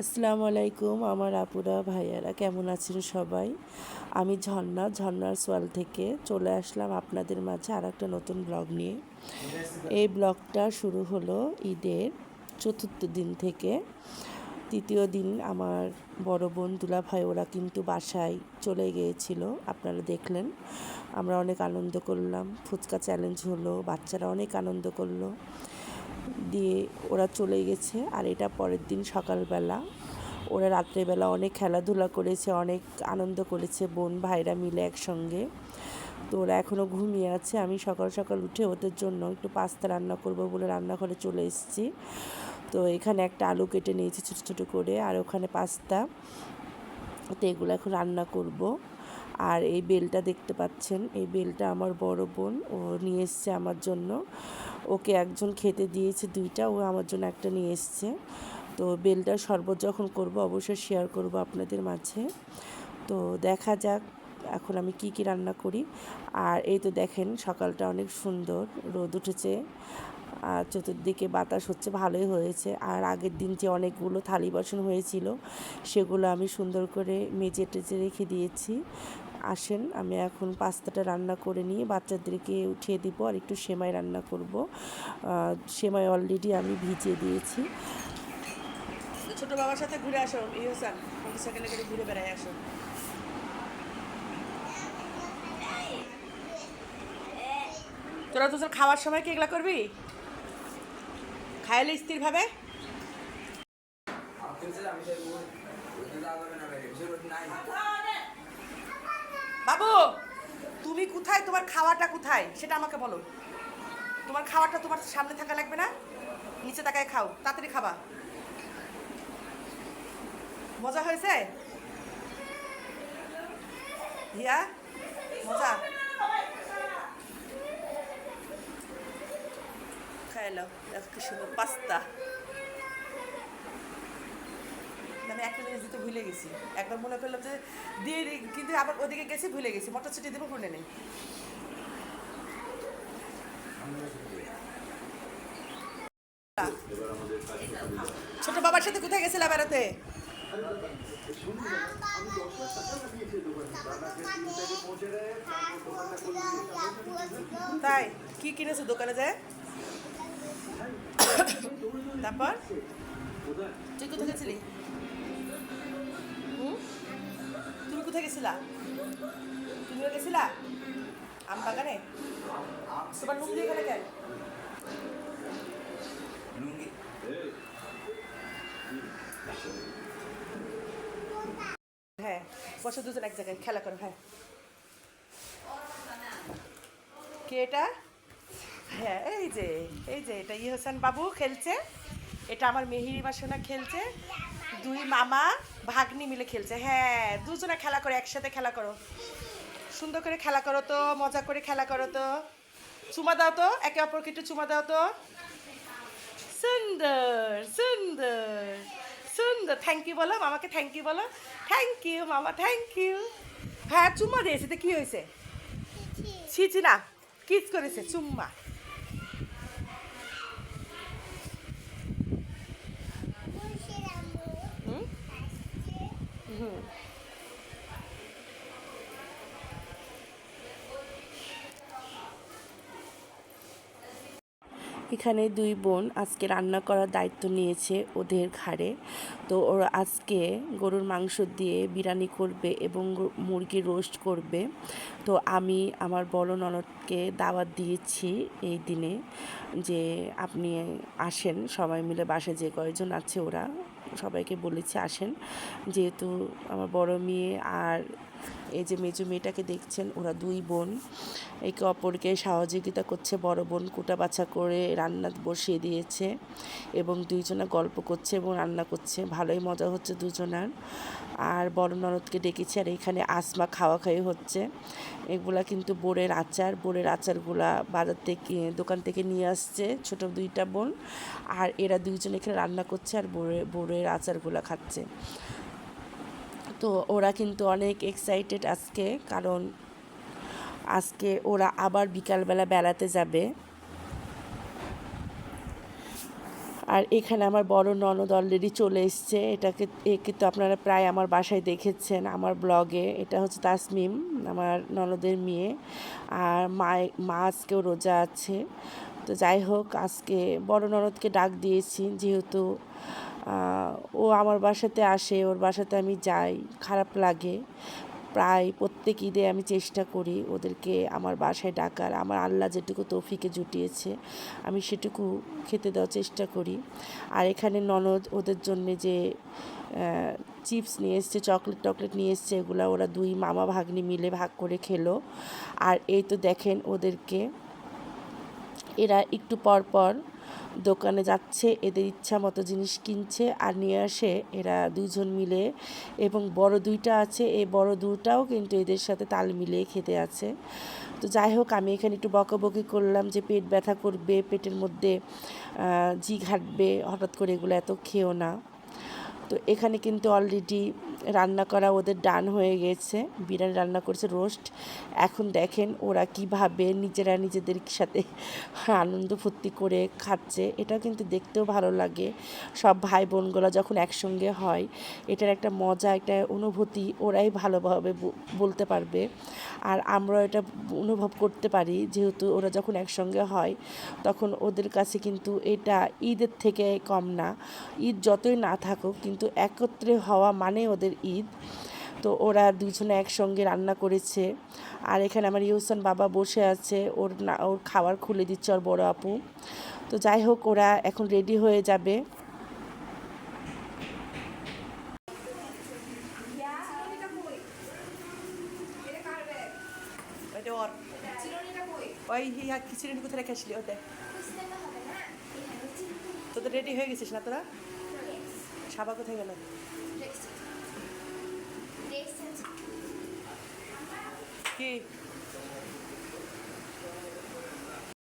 আসসালামু আলাইকুম আমার আপুরা, ভাইয়ারা, কেমন আছেন সবাই? আমি ঝর্ণা, ঝর্ণার সোয়াল থেকে চলে আসলাম আপনাদের মাঝে আর একটা নতুন ব্লগ নিয়ে। এই ব্লগটা শুরু হলো ঈদের চতুর্থ দিন থেকে। তৃতীয় দিন আমার বড় বোন দুলা ভাই, ওরা কিন্তু বাসায় চলে গিয়েছিল, আপনারা দেখলেন। আমরা অনেক আনন্দ করলাম, ফুচকা চ্যালেঞ্জ হলো, বাচ্চারা অনেক আনন্দ করল। দিয়ে ওরা চলে গেছে আর এটা পরের দিন সকালবেলা। ওরা রাত্রেবেলা অনেক খেলাধুলা করেছে, অনেক আনন্দ করেছে, বোন ভাইরা মিলে একসঙ্গে। তো ওরা এখনও ঘুমিয়ে আছে। আমি সকাল সকাল উঠে ওদের জন্য একটু পাস্তা রান্না করব বলে রান্নাঘরে চলে এসেছি। তো এখানে একটা আলু কেটে নিয়েছি ছোটো ছোটো করে আর ওখানে পাস্তা। তো এগুলো এখন রান্না করব। আর এই বেলটা দেখতে পাচ্ছেন, এই বেলটা আমার বড় বোন, ও নিয়ে এসছে আমার জন্য। ওকে একজন খেতে দিয়েছে দুইটা, ও আমার জন্য একটা নিয়ে এসছে। তো বেলটার শরবত যখন করব, অবশ্যই শেয়ার করব আপনাদের মাঝে। তো দেখা যাক এখন আমি কি কি রান্না করি। আর এই তো দেখেন, সকালটা অনেক সুন্দর, রোদ উঠেছে। আর চতুর্দিকে বাতাস হচ্ছে, ভালোই হয়েছে। আর আগের দিন যে অনেকগুলো থালি বাসন হয়েছিল, সেগুলো আমি সুন্দর করে মেজে টেজে রেখে দিয়েছি। আসেন আমি এখন পাস্তাটা রান্না করে নিয়ে বাচ্চাদেরকে উঠিয়ে দিব আর একটু সেমাই রান্না করব। সেমাই অলরেডি আমি ভিজিয়ে দিয়েছি। ছোট বাবার সাথে ঘুরে আসো ইহসান ঘুরে বেড়ায় আসো। তোরা দুজন খাওয়ার সময় কি এগুলা করবি? খাইলে স্থিরভাবে বাবু, তুমি কোথায়? তোমার খাওয়াটা কোথায়? সেটা আমাকে বলো। তোমার খাওয়াটা তোমার সামনে থাকা লাগবে না? নিচে তাকায় খাও, তাড়াতাড়ি খাবা। মজা হয়েছে? হিয়া মজা? খাইলো কি সুন্দর পাস্তা আমি একটা জিনিস দিতে ভুলে গেছি। একবার মনে করলাম যে দিয়ে কিন্তু আবার ওদিকে গেছি, ভুলে গেছি। মটরশুটি দেবো মনে নেই। ছোট বাবার সাথে কোথায় গেছিলা বেড়াতে? তাই, কি কিনেছো দোকানে যায় তারপর? তুই কোথায় গেছিলি? কোথায় গেছিলা? তুমিও গেছিলা? আম বাগানে? তোমার লুঙ্গি এখানে কেন? হ্যাঁ বসে দুজন এক জায়গায় খেলা করো হ্যাঁ। কে এটা? হ্যাঁ এই যে এই যে এটা ইহসান বাবু খেলছে। এটা আমার মেহিরি বাসনা খেলছে। দুই মামা। ভাগ্নি মিলে খেলছে। হ্যাঁ দুজনে খেলা করে একসাথে খেলা করো। সুন্দর করে খেলা করো তো মজা করে খেলা করো তো। চুমা দাও তো একে অপরকে একটু চুমা দাও তো। সুন্দর সুন্দর সুন্দর। থ্যাংক ইউ বলো মামাকে থ্যাংক ইউ বলো। থ্যাংক ইউ মামা থ্যাংক ইউ হ্যাঁ চুম্মা দিয়েছে তো কি হয়েছে? ছিছি না কিস করেছে চুম্মা। Mm-hmm. এখানে দুই বোন আজকে রান্না করার দায়িত্ব নিয়েছে ওদের ঘাড়ে। তো ওরা আজকে গরুর মাংস দিয়ে বিরিয়ানি করবে এবং গো- মুরগির রোস্ট করবে। তো আমি আমার বড় ননদকে দাওয়াত দিয়েছি এই দিনে যে আপনি আসেন, সবাই মিলে বাসে যে কয়জন আছে ওরা সবাইকে বলেছি আসেন। যেহেতু আমার বড় মেয়ে আর এই যে মেজো মেয়েটাকে দেখছেন, ওরা দুই বোন। একে অপরকে সহযোগিতা করছে, বড় বোন কুটা বাছা করে রান্না বসিয়ে দিয়েছে এবং দুইজনা গল্প করছে এবং রান্না করছে। ভালোই মজা হচ্ছে দুজনার। আর বড় ননদকে ডেকেছে আর এখানে আসমা খাওয়া খাওয়ি হচ্ছে। এগুলা কিন্তু বোরের আচার। বোরের আচারগুলা বাজার থেকে, দোকান থেকে নিয়ে আসছে ছোট দুইটা বোন। আর এরা দুইজন এখানে রান্না করছে আর বোরে, বোরের আচারগুলা খাচ্ছে। তো ওরা কিন্তু অনেক এক্সাইটেড আজকে, কারণ আজকে ওরা আবার বিকালবেলা বেড়াতে যাবে। আর এখানে আমার বড় ননদ অলরেডি চলে এসছে, এটাকে, একে তো আপনারা প্রায় আমার বাসায় দেখেছেন আমার ব্লগে এটা হচ্ছে তাসমিম, আমার ননদের মেয়ে, আর মা মা আজকেও রোজা আছে। তো যাই হোক, আজকে বড় ননদকে ডাক দিয়েছি, যেহেতু ও আমার বাসাতে আসে, ওর বাসাতে আমি যাই, খারাপ লাগে। প্রায় প্রত্যেক ঈদে আমি চেষ্টা করি ওদেরকে আমার বাসায় ডাকার, আমার আল্লাহ যেটুকু তৌফিকে জুটিয়েছে, আমি সেটুকু খেতে দেওয়ার চেষ্টা করি। আর এখানে ননদ ওদের জন্য যে চিপস নিয়ে এসছে, চকলেট টকলেট নিয়ে এসছে, এগুলো ওরা দুই মামা ভাগ্নি মিলে ভাগ করে খেলো। আর এই তো দেখেন ওদেরকে, এরা একটু পর পর দোকানে যাচ্ছে, এদের ইচ্ছা মতো জিনিস কিনছে আর নিয়ে আসে এরা দুজন মিলে এবং বড় দুইটা আছে এই বড় দুটাও কিন্তু এদের সাথে তাল মিলিয়ে খেতে আছে। তো যাই হোক, আমি এখানে একটু বকাবকি করলাম যে পেট ব্যথা করবে, পেটের মধ্যে জি ঘাটবে, হঠাৎ করে এগুলো এত খেও না। তো এখানে কিন্তু অলরেডি রান্না করা ওদের ডান হয়ে গেছে। বিরিয়ানি রান্না করেছে রোস্ট। এখন দেখেন ওরা কীভাবে নিজেরা নিজেদের সাথে আনন্দ ফুর্তি করে খাচ্ছে। এটাও কিন্তু দেখতেও ভালো লাগে। সব ভাই বোনগুলো যখন একসঙ্গে হয়, এটার একটা মজা, একটা অনুভূতি ওরাই ভালোভাবে বলতে পারবে। আর আমরা এটা অনুভব করতে পারি, যেহেতু ওরা যখন একসঙ্গে হয়, তখন ওদের কাছে কিন্তু এটা ঈদের থেকে কম না। ঈদ যতই না থাকুক, কিন্তু একত্রে হওয়া মানে ওদের ঈদ। তো ওরা দুজনে একসঙ্গে রান্না করেছে। আর এখানে আমার ইউসান বাবা বসে আছে। ওর না ওর খাবার খুলে দিচ্ছে ওর বড় আপু। তো যাই হোক ওরা এখন রেডি হয়ে যাবে। ওই হিয়া খিচুড়ি কোথায় রেখে আসলি? ওদের তোদের রেডি হয়ে গেছিস না তোরা? সাবা কোথায় গেল? কি